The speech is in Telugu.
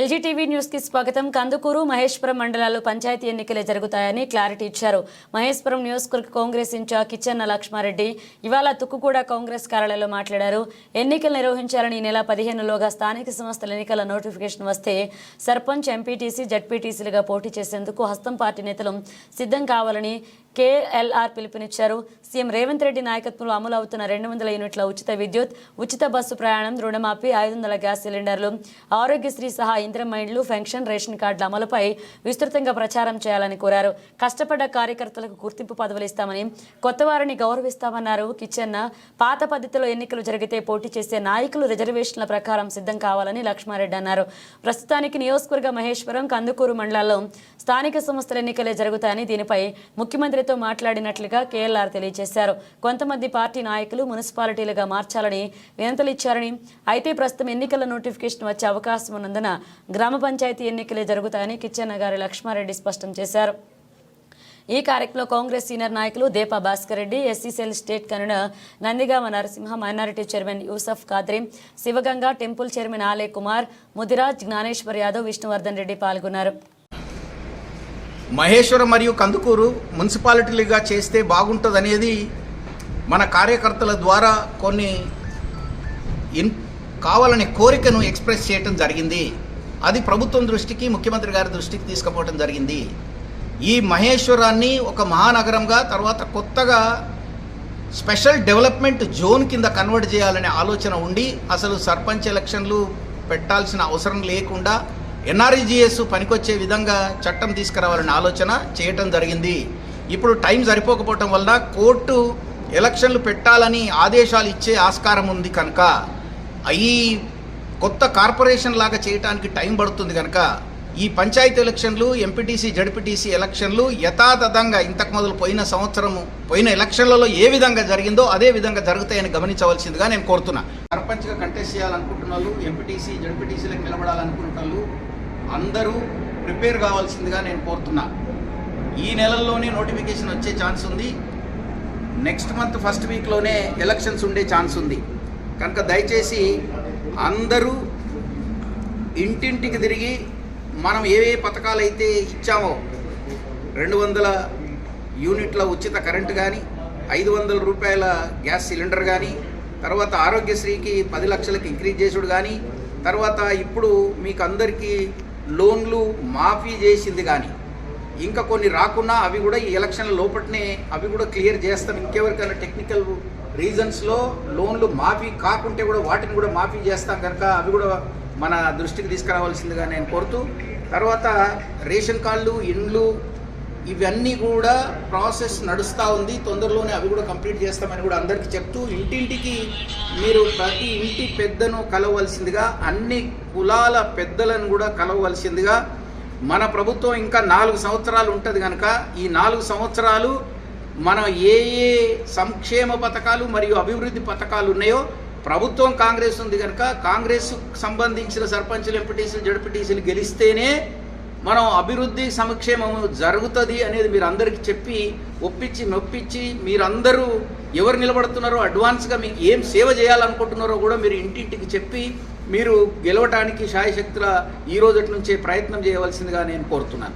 ఎల్జీ టీవీ న్యూస్కి స్వాగతం. కందుకూరు మహేశ్వరం మండలాల్లో పంచాయతీ ఎన్నికలే జరుగుతాయని క్లారిటీ ఇచ్చారు. మహేశ్వరం నియోజకవర్గ కాంగ్రెస్ ఇన్ఛార్జ్ కిచ్చన్న లక్ష్మారెడ్డి ఇవాళ తుక్కుగూడ కాంగ్రెస్ కార్యాలయంలో మాట్లాడారు. ఎన్నికలు నిర్వహించాలని ఈ నెల పదిహేనులోగా స్థానిక సంస్థల ఎన్నికల నోటిఫికేషన్ వస్తే సర్పంచ్ ఎంపీటీసీ జడ్పీటీసీలుగా పోటీ చేసేందుకు హస్తం పార్టీ నేతలు సిద్ధం కావాలని కేఎల్ఆర్ పిలుపునిచ్చారు. సీఎం రేవంత్ రెడ్డి నాయకత్వంలో అమలు అవుతున్న రెండు వందల యూనిట్ల ఉచిత విద్యుత్ ఉచిత బస్సు ప్రయాణం రుణమాఫీ ఐదు వందల గ్యాస్ సిలిండర్లు ఆరోగ్యశ్రీ సహా ఇంద్రమైండ్లు పెన్షన్ రేషన్ కార్డుల అమలుపై విస్తృతంగా ప్రచారం చేయాలని కోరారు. కష్టపడ్డ కార్యకర్తలకు గుర్తింపు పదవులు ఇస్తామని కొత్త వారిని గౌరవిస్తామన్నారు. కిచెన్న పాత పద్ధతిలో ఎన్నికలు జరిగితే పోటీ చేసే నాయకులు రిజర్వేషన్ల ప్రకారం సిద్ధం కావాలని లక్ష్మారెడ్డి అన్నారు. ప్రస్తుతానికి నియోజకవర్గ మహేశ్వరం కందుకూరు మండలాల్లో స్థానిక సంస్థల ఎన్నికలే జరుగుతాయని దీనిపై ముఖ్యమంత్రితో మాట్లాడినట్లుగా కేఎల్ఆర్ తెలియజేశారు. కొంతమంది పార్టీ నాయకులు మున్సిపాలిటీలుగా మార్చాలని వినతులు ఇచ్చారని అయితే ప్రస్తుతం ఎన్నికల నోటిఫికేషన్ వచ్చే అవకాశం ఉన్నందున గ్రామ పంచాయతీ ఎన్నికలే జరుగుతాయని కిచ్చెన్న గారి లక్ష్మారెడ్డి స్పష్టం చేశారు. ఈ కార్యక్రమంలో కాంగ్రెస్ సీనియర్ నాయకులు Depa Bhaskar Reddy SCCL state convener Nandigama Narasimha minority chairman Yusuf Khadri Sivaganga temple chairman Ale Kumar Mudiraj Gnaneshwar Yadav Vishnuvardhan Reddy పాల్గొన్నారు. మహేశ్వరం మరియు కందుకూరు మున్సిపాలిటీలుగా చేస్తే బాగుంటుందనేది మన కార్యకర్తల ద్వారా కొన్ని ఇన్ కావాలనే కోరికను ఎక్స్ప్రెస్ చేయటం జరిగింది. అది ప్రభుత్వం దృష్టికి ముఖ్యమంత్రి గారి దృష్టికి తీసుకుపోవటం జరిగింది. ఈ మహేశ్వరాన్ని ఒక మహానగరంగా తర్వాత కొత్తగా స్పెషల్ డెవలప్మెంట్ జోన్ కింద కన్వర్ట్ చేయాలనే ఆలోచన ఉండి అసలు సర్పంచ్ ఎలక్షన్లు పెట్టాల్సిన అవసరం లేకుండా ఎన్ఆర్ఈజిఎస్ పనికొచ్చే విధంగా చట్టం తీసుకురావాలనే ఆలోచన చేయటం జరిగింది. ఇప్పుడు టైం సరిపోకపోవటం వల్ల కోర్టు ఎలక్షన్లు పెట్టాలని ఆదేశాలు ఇచ్చే ఆస్కారం ఉంది కనుక. ఈ కొత్త కార్పొరేషన్ లాగా చేయడానికి టైం పడుతుంది కనుక ఈ పంచాయతీ ఎలక్షన్లు ఎంపీటీసీ జడ్పీటీసీ ఎలక్షన్లు యథాతథంగా ఇంతకు మొదలు పోయిన సంవత్సరము పోయిన ఎలక్షన్లలో ఏ విధంగా జరిగిందో అదే విధంగా జరుగుతాయని గమనించవలసిందిగా నేను కోరుతున్నా. సర్పంచ్గా కంటెస్ట్ చేయాలనుకుంటున్న వాళ్ళు ఎంపీటీసీ జడ్పీటీసీలకు నిలబడాలనుకుంటున్న వాళ్ళు అందరూ ప్రిపేర్ కావాల్సిందిగా నేను కోరుతున్నా. ఈ నెలల్లోనే నోటిఫికేషన్ వచ్చే ఛాన్స్ ఉంది. నెక్స్ట్ మంత్ ఫస్ట్ వీక్లోనే ఎలక్షన్స్ ఉండే ఛాన్స్ ఉంది. కనుక దయచేసి అందరూ ఇంటింటికి తిరిగి మనం ఏ ఏ పథకాలు అయితే ఇచ్చామో రెండు వందల యూనిట్ల ఉచిత కరెంటు కానీ ఐదు వందల రూపాయల గ్యాస్ సిలిండర్ కానీ తర్వాత ఆరోగ్యశ్రీకి పది లక్షలకి ఇంక్రీజ్ చేసుడు కానీ తర్వాత ఇప్పుడు మీకు అందరికీ లోన్లు మాఫీ చేసింది కానీ ఇంకా కొన్ని రాకున్నా అవి కూడా ఈ ఎలక్షన్ల లోపటనే అవి కూడా క్లియర్ చేస్తాం. ఇంకెవరికైనా టెక్నికల్ రీజన్స్లో లోన్లు మాఫీ కాకుంటే కూడా వాటిని కూడా మాఫీ చేస్తాం కనుక అవి కూడా మన దృష్టికి తీసుకురావాల్సిందిగా నేను కోరుతూ తర్వాత రేషన్ కార్డులు ఇండ్లు ఇవన్నీ కూడా ప్రాసెస్ నడుస్తూ ఉంది. తొందరలోనే అవి కూడా కంప్లీట్ చేస్తామని కూడా అందరికీ చెప్తూ ఇంటింటికి మీరు ప్రతి ఇంటి పెద్దను కలవలసిందిగా అన్ని కులాల పెద్దలను కూడా కలవలసిందిగా మన ప్రభుత్వం ఇంకా నాలుగు సంవత్సరాలు ఉంటుంది కనుక ఈ నాలుగు సంవత్సరాలు మనం ఏ ఏ సంక్షేమ పథకాలు మరియు అభివృద్ధి పథకాలు ఉన్నాయో ప్రభుత్వం కాంగ్రెస్ ఉంది కనుక కాంగ్రెస్ సంబంధించిన సర్పంచులు ఎంపీటీసీలు జడ్పీటీసీలు గెలిస్తేనే మనం అభివృద్ధి సంక్షేమం జరుగుతుంది అనేది మీరు అందరికీ చెప్పి ఒప్పించి నొప్పించి మీరందరూ ఎవరు నిలబడుతున్నారో అడ్వాన్స్గా మీకు ఏం సేవ చేయాలనుకుంటున్నారో కూడా మీరు ఇంటింటికి చెప్పి మీరు గెలవటానికి శాయశక్తుల ఈ రోజటి నుంచే ప్రయత్నం చేయవలసిందిగా నేను కోరుతున్నాను.